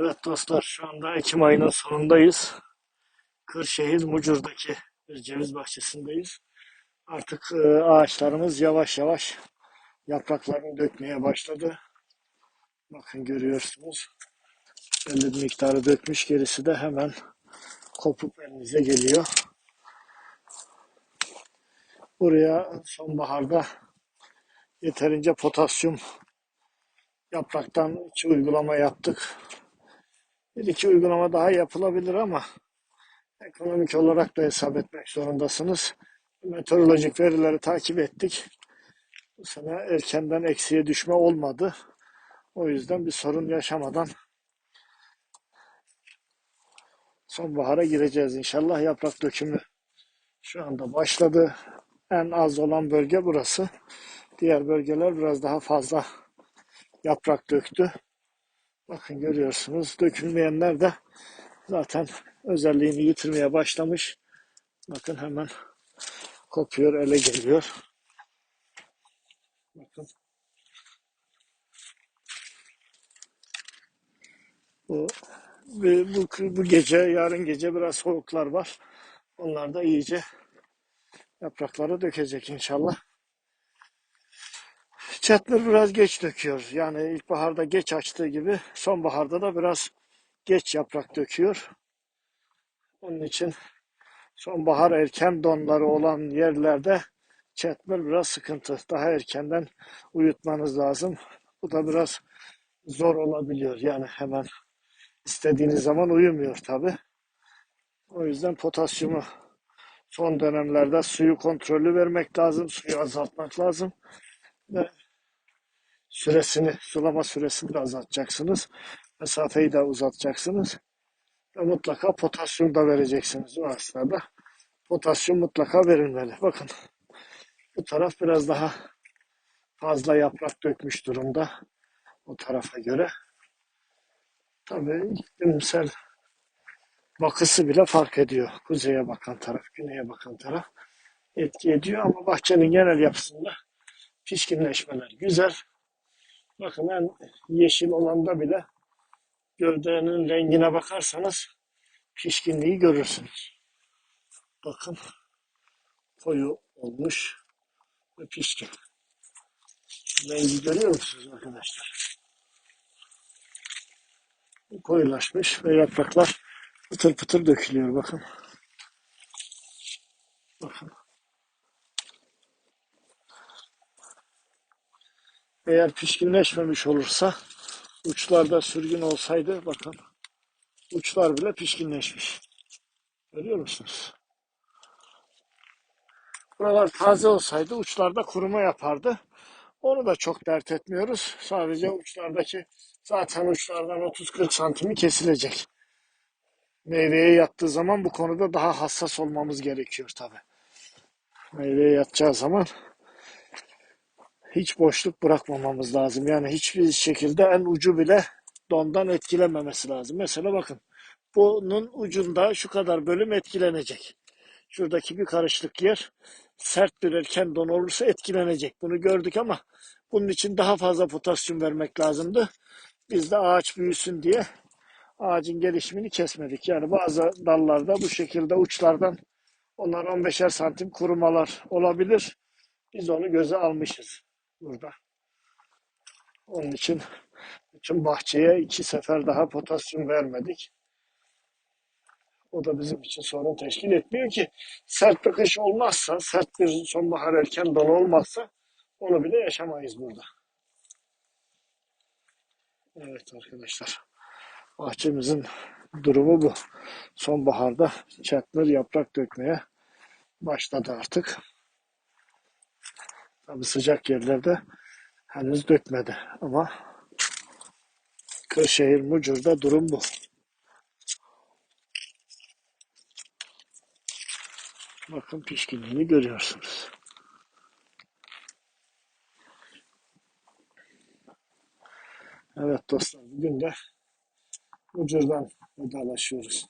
Evet dostlar şu anda Ekim ayının sonundayız. Kırşehir Mucur'daki bir ceviz bahçesindeyiz. Artık e, ağaçlarımız yavaş yavaş yapraklarını dökmeye başladı. Bakın görüyorsunuz. Belli bir miktarı dökmüş gerisi de hemen kopup elinize geliyor. Buraya sonbaharda yeterince potasyum yapraktan iki uygulama yaptık. Bir iki uygulama daha yapılabilir ama ekonomik olarak da hesap etmek zorundasınız. Meteorolojik verileri takip ettik. Bu sene erkenden eksiye düşme olmadı. O yüzden bir sorun yaşamadan sonbahara gireceğiz inşallah. Yaprak dökümü şu anda başladı. En az olan bölge burası. Diğer bölgeler biraz daha fazla yaprak döktü. Bakın görüyorsunuz. Dökülmeyenler de zaten özelliğini yitirmeye başlamış. Bakın hemen kopuyor, ele geliyor. Bakın. Bu, bu, bu, gece, yarın gece biraz soğuklar var. Onlar da iyice yaprakları dökecek inşallah. Çetnir biraz geç döküyor. Yani ilkbaharda geç açtığı gibi sonbaharda da biraz geç yaprak döküyor. Onun için sonbahar erken donları olan yerlerde çetmir biraz sıkıntı. Daha erkenden uyutmanız lazım. Bu da biraz zor olabiliyor. Yani hemen istediğiniz zaman uyumuyor tabi. O yüzden potasyumu son dönemlerde suyu kontrollü vermek lazım. Suyu azaltmak lazım. Ve süresini, sulama süresini de azaltacaksınız. Mesafeyi de uzatacaksınız. Ve mutlaka potasyum da vereceksiniz o esnada. Potasyum mutlaka verilmeli. Bakın bu taraf biraz daha fazla yaprak dökmüş durumda. O tarafa göre. Tabii iklimsel bakısı bile fark ediyor. Kuzeye bakan taraf, güneye bakan taraf etki ediyor ama bahçenin genel yapısında pişkinleşmeler güzel. Bakın en yeşil olanda bile gövdenin rengine bakarsanız pişkinliği görürsünüz. Bakın koyu olmuş ve pişkin. Rengi görüyor musunuz arkadaşlar? Koyulaşmış ve yapraklar pıtır pıtır dökülüyor bakın. Bakın. Eğer pişkinleşmemiş olursa uçlarda sürgün olsaydı bakın uçlar bile pişkinleşmiş. Görüyor musunuz? Buralar taze olsaydı uçlarda kuruma yapardı. Onu da çok dert etmiyoruz. Sadece uçlardaki zaten uçlardan 30-40 santimi kesilecek. Meyveye yattığı zaman bu konuda daha hassas olmamız gerekiyor tabi. Meyveye yatacağı zaman hiç boşluk bırakmamamız lazım. Yani hiçbir şekilde en ucu bile dondan etkilenmemesi lazım. Mesela bakın bunun ucunda şu kadar bölüm etkilenecek. Şuradaki bir karışlık yer sert bir erken don olursa etkilenecek. Bunu gördük ama bunun için daha fazla potasyum vermek lazımdı. Biz de ağaç büyüsün diye ağacın gelişimini kesmedik. Yani bazı dallarda bu şekilde uçlardan onlar 15'er santim kurumalar olabilir. Biz onu göze almışız burada. Onun için bütün bahçeye iki sefer daha potasyum vermedik. O da bizim için sorun teşkil etmiyor ki sert bir kış olmazsa, sert bir sonbahar erken don olmazsa onu bile yaşamayız burada. Evet arkadaşlar. Bahçemizin durumu bu. Sonbaharda çetmir yaprak dökmeye başladı artık. Tabi sıcak yerlerde henüz dökmedi ama Kırşehir Mucur'da durum bu. Bakın pişkinliğini görüyorsunuz. Evet dostlar bugün de Mucur'dan vedalaşıyoruz.